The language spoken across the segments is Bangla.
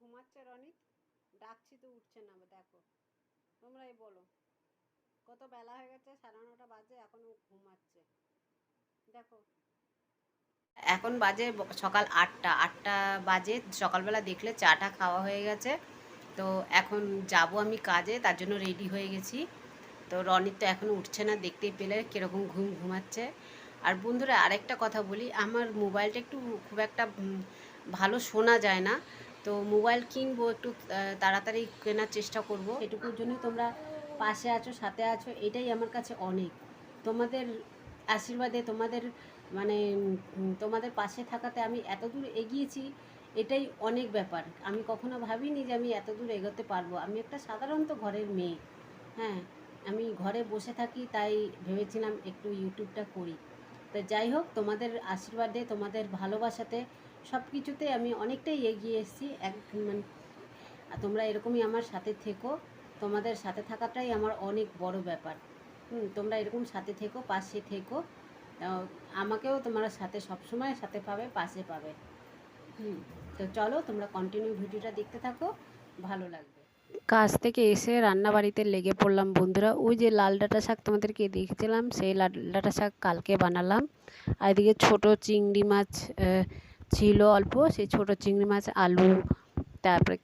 ঘুমাচ্ছে রনিত, ডাকছি তো উঠছে না দেখো। তোমরাই বলো। কত বেলা হয়ে গেছে, সাড়ে নটা বাজে, এখনও ঘুমাচ্ছে। দেখো। এখন বাজে সকাল আটটা আটটা বাজে, সকালবেলা দেখলে চাটা খাওয়া হয়ে গেছে। তো এখন যাব আমি কাজে, তার জন্য রেডি হয়ে গেছি। তো রনিত তো এখনও উঠছে না, দেখতেই পেলে কীরকম ঘুম ঘুমাচ্ছে। আর বন্ধুরা, আরেকটা কথা বলি, আমার মোবাইলটা একটু খুব একটা ভালো শোনা যায় না। তো মোবাইল কিনবো, একটু তাড়াতাড়ি কেনার চেষ্টা করব। এটুকুর জন্য তোমরা পাশে আছো, সাথে আছো, এটাই আমার কাছে অনেক। তোমাদের আশীর্বাদে, তোমাদের মানে তোমাদের পাশে থাকাতে আমি এত দূর এগিয়েছি, এটাই অনেক ব্যাপার। আমি কখনো ভাবিনি যে আমি এত দূর এগোতে পারব। আমি একটা সাধারণত ঘরের মেয়ে। হ্যাঁ আমি ঘরে বসে থাকি, তাই ভেবেছিলাম একটু ইউটিউবটা করি। তো যাই হোক, তোমাদের আশীর্বাদে, তোমাদের ভালোবাসাতে সব কিছুতে আমি অনেকটাই এগিয়ে এসেছি। এক মানে তোমরা এরকমই আমার সাথে থেকো। তোমাদের সাথে থাকাটাই আমার অনেক বড় ব্যাপার। হুম, তোমরা এরকম সাথে থেকো, পাশে থেকো। আমাকেও তোমরা সাথে, সবসময় সাথে পাবে, পাশে পাবে। হুম, তো চলো, তোমরা কন্টিনিউ ভিডিওটা দেখতে থাকো, ভালো লাগবে। কাজ থেকে এসে রান্না বাড়িতে লেগে পড়লাম, বন্ধুরা। ওই যে লাল ডাঁটা শাক তোমাদেরকে দেখেছিলাম, সেই লাল ডাঁটা শাক কালকে বানালাম। আর এদিকে ছোটো চিংড়ি মাছ ছিল অল্প, সেই ছোটো চিংড়ি মাছ, আলু, তারপরে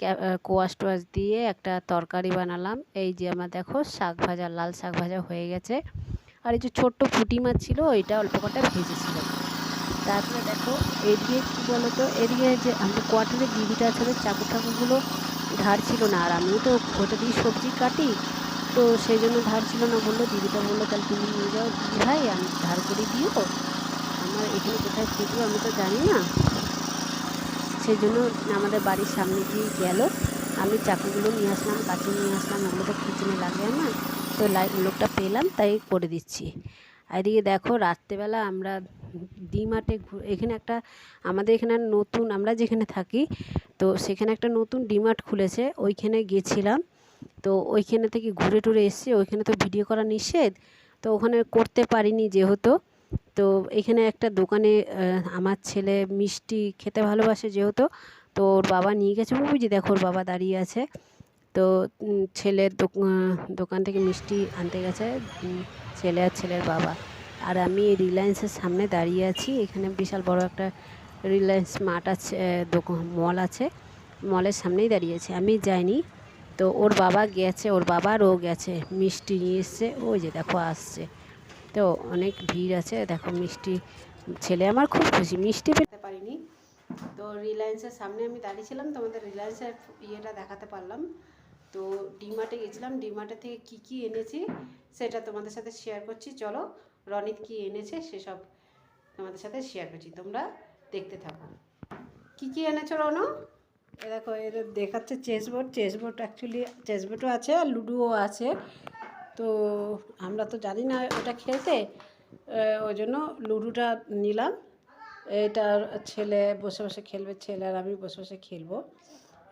কোয়াশ টোয়াশ দিয়ে একটা তরকারি বানালাম। এই যে আমার দেখো, শাক ভাজা, লাল শাক ভাজা হয়ে গেছে। আর এই যে ছোট্ট পুঁটি মাছ ছিল, ওইটা অল্প কটা ভেজেছিলাম। তারপরে দেখো, এদিকে কী বলো তো এদিকে যে আমাদের কোয়ার্টারের দিদিটা আছে, ওদের চাকু ঠাকুরগুলো ধার ছিল না। আর আমিও তো ওটা দিয়ে সবজি কাটি, তো সেই জন্য ধার ছিল না বলল। দিদিটা বলল, তাহলে তুমি নিয়ে যাও, দিদি ভাই, আমি ধার করে দিও আমার এখানে কোথায় খুঁজবো আমি তো জানি না। সেই জন্য আমাদের বাড়ির সামনে দিয়ে গেল। আমি চাকুগুলো নিয়ে আসলাম কাছে নিয়ে আসলাম ওগুলো তো কিচেনে লাগে না তো লোকটা পেলাম, তাই করে দিচ্ছি। এদিকে দেখো, রাত্রেবেলা আমরা ডিমার্টে এখানে একটা, আমাদের এখানে নতুন, আমরা যেখানে থাকি, তো সেখানে একটা নতুন ডিমার্ট খুলেছে, ওইখানে গেছিলাম। তো ওইখানে থেকে ঘুরে টুরে এসেছি, ওইখানে তো ভিডিও করা নিষেধ। তো ওখানে করতে পারিনি যেহেতু। তো এখানে একটা দোকানে আমার ছেলে মিষ্টি খেতে ভালোবাসে যেহেতু, তো ওর বাবা নিয়ে গেছে বুঝি দেখো ওর বাবা দাঁড়িয়ে আছে। তো ছেলের দোক- দোকান থেকে মিষ্টি আনতে গেছে ছেলে আর ছেলের বাবা। আর আমি রিলায়েন্সের সামনে দাঁড়িয়ে আছি, এখানে বিশাল বড় একটা রিলায়েন্স মার্ট আছে দোকান মল আছে, মলের সামনেই দাঁড়িয়ে আছে। আমি যাইনি, তো ওর বাবা গেছে, ওর বাবার ও গেছে, মিষ্টি নিয়ে এসছে, ওই যে দেখো আসছে। তো অনেক ভিড় আছে। দেখো মিষ্টি ছেলে আমার খুব খুশি, মিষ্টি পেতে পারিনি। তো রিলায়েন্সের সামনে আমি দাঁড়িয়েছিলাম, তোমাদের রিলায়েন্সের ইয়েটা দেখাতে পারলাম। তো ডিমার্টে গেছিলাম, ডিমার্টে থেকে কি কি এনেছি সেটা তোমাদের সাথে শেয়ার করছি। চলো, রনিত কি এনেছে সেসব তোমাদের সাথে শেয়ার করছি, তোমরা দেখতে থাকো। কি কি এনেছো রনো? এ দেখো এর দেখাচ্ছে চেসবোর্ড চেসবোর্ড অ্যাকচুয়ালি চেসবোর্ডও আছে আর লুডোও আছে। তো আমরা তো জানি না ওটা খেলতে ওই জন্য লুডোটা নিলাম। এটা ছেলে বসে বসে খেলবে ছেলে আর আমি বসে বসে খেলব।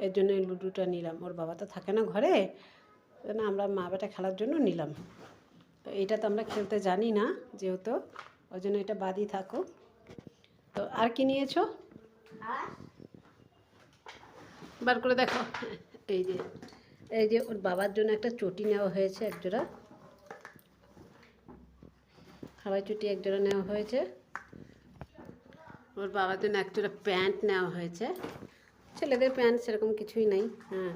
এর জন্য লুডোটা নিলাম। ওর বাবা তো থাকে না ঘরে জন্য আমরা মা বেটা খেলার জন্য নিলাম। তো এটা তো আমরা খেলতে জানি না যেহেতু ওই জন্য এটা বাদই থাকুক। তো আর কি নিয়েছো? বার করে দেখো। এই যে। এই যে ওর বাবার জন্য একটা চটি নেওয়া হয়েছে একজোড়া হাওয়াই চটি একজোড়া নেওয়া হয়েছে। ওর বাবার জন্য একজোড়া প্যান্ট নেওয়া হয়েছে। ছেলেদের প্যান্ট সেরকম কিছুই নেই হ্যাঁ।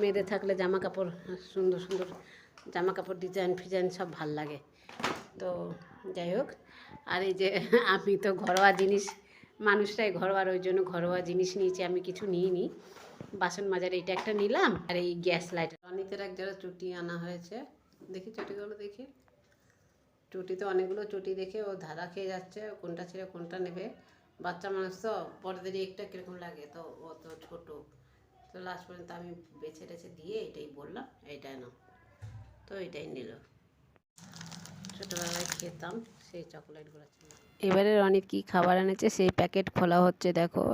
মেয়েদের থাকলে জামা কাপড় সুন্দর সুন্দর জামা কাপড় ডিজাইন ফিজাইন সব ভালো লাগে। তো যাই হোক, আর এই যে আমি তো ঘরোয়া জিনিস মানুষটাই ঘরোয়ার ওই জন্য ঘরোয়া জিনিস নিয়েছি, আমি কিছু নিইনি। বাসন মাজার এইটা একটা নিলাম আর এই গ্যাস লাইট অনেকের এক জোড়া চুটি আনা হয়েছে। দেখি চটিগুলো দেখি। চটিতে অনেকগুলো চটি দেখে ও ধাঁধা খেয়ে যাচ্ছে কোনটা ছেড়ে কোনটা নেবে। বাচ্চা মানুষ তো পরদের একটা কীরকম লাগে, তো ও তো ছোটো। তো লাস্ট পর্যন্ত আমি বেছে টেছে দিয়ে এটাই বললাম, এইটাই নাও। তো এটাই নিল। ছোটোবেলায় খেতাম। সেই চকলেটগুলো এবারে অনেক কী খাবার এনেছে? সেই প্যাকেট খোলা হচ্ছে, দেখো।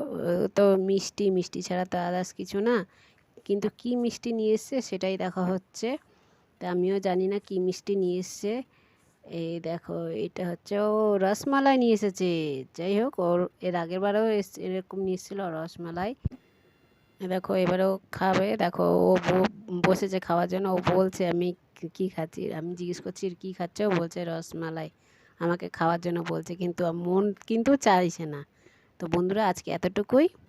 তো মিষ্টি মিষ্টি ছাড়া তো আদার্স কিছু না। কিন্তু কি মিষ্টি নিয়ে এসছে সেটাই দেখা হচ্ছে। তা আমিও জানি না কি মিষ্টি নিয়ে এসছে। এই দেখো, এটা হচ্ছে, ও রসমালাই নিয়ে এসেছে। যাই হোক, ওর, এর আগের বারেও এরকম নিয়ে এসেছিল রসমালাই। দেখো এবারেও খাবে। দেখো, ও বসেছে খাওয়ার জন্য। ও বলছে, আমি কি খাচ্ছি? আমি জিজ্ঞেস করছি কি খাচ্ছে? ও বলছে, রসমালাই। আমাকে খাওয়ার জন্য বলছে কিন্তু মন কিন্তু চাইছে না। তো বন্ধুরা আজকে এতটুকুই।